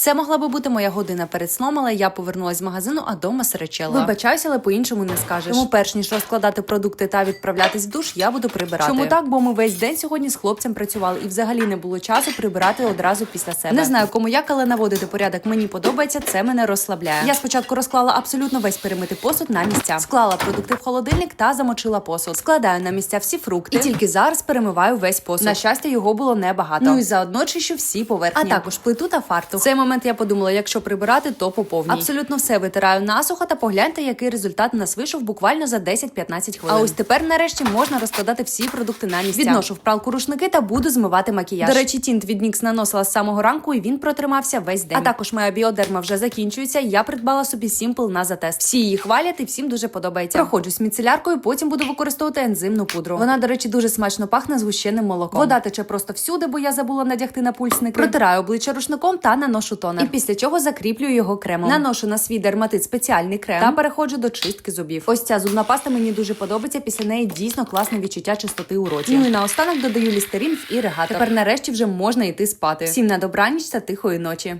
Це могла би бути моя година перед сном, але я повернулась з магазину, а дома сречела. Вибачаюся, але по-іншому не скажеш. Тому перш ніж розкладати продукти та відправлятись в душ, я буду прибирати. Чому так? Бо ми весь день сьогодні з хлопцем працювали і взагалі не було часу прибирати одразу після себе. Не знаю, кому як, але наводити порядок мені подобається. Це мене розслабляє. Я спочатку розклала абсолютно весь перемитий посуд на місця, склала продукти в холодильник та замочила посуд. Складаю на місця всі фрукти. І тільки зараз перемиваю весь посуд. На щастя, його було небагато. Ну і заодно чищу всі поверхні. А також плиту та фартух. В цей момент я подумала, якщо прибирати, то по повній. Абсолютно все витираю насухо та погляньте, який результат нас вийшов буквально за 10-15 хвилин. А ось тепер нарешті можна розкладати всі продукти на місця. Відношу в пралку рушники та буду змивати макіяж. До речі, тінт від NYX наносила з самого ранку, і він протримався весь день. А також моя біодерма вже закінчується. Я придбала собі Simple на затест. Всі її хвалять і всім дуже подобається. Проходжусь міцеляркою, потім буду використовувати ензимну пудру. Вона, до речі, дуже смачно пахне згущеним молоком. Вода тече просто всюди, бо я забула надягти напульсники. Протираю обличчя рушником та наношу тонер. І після чого закріплюю його кремом. Наношу на свій дерматит спеціальний крем та переходжу до чистки зубів. Ось ця зубна паста мені дуже подобається. Після неї дійсно класне відчуття чистоти у роті. Ну і наостанок додаю лістерин в іригатор. Тепер нарешті вже можна йти спати. Всім на добраніч та тихої ночі.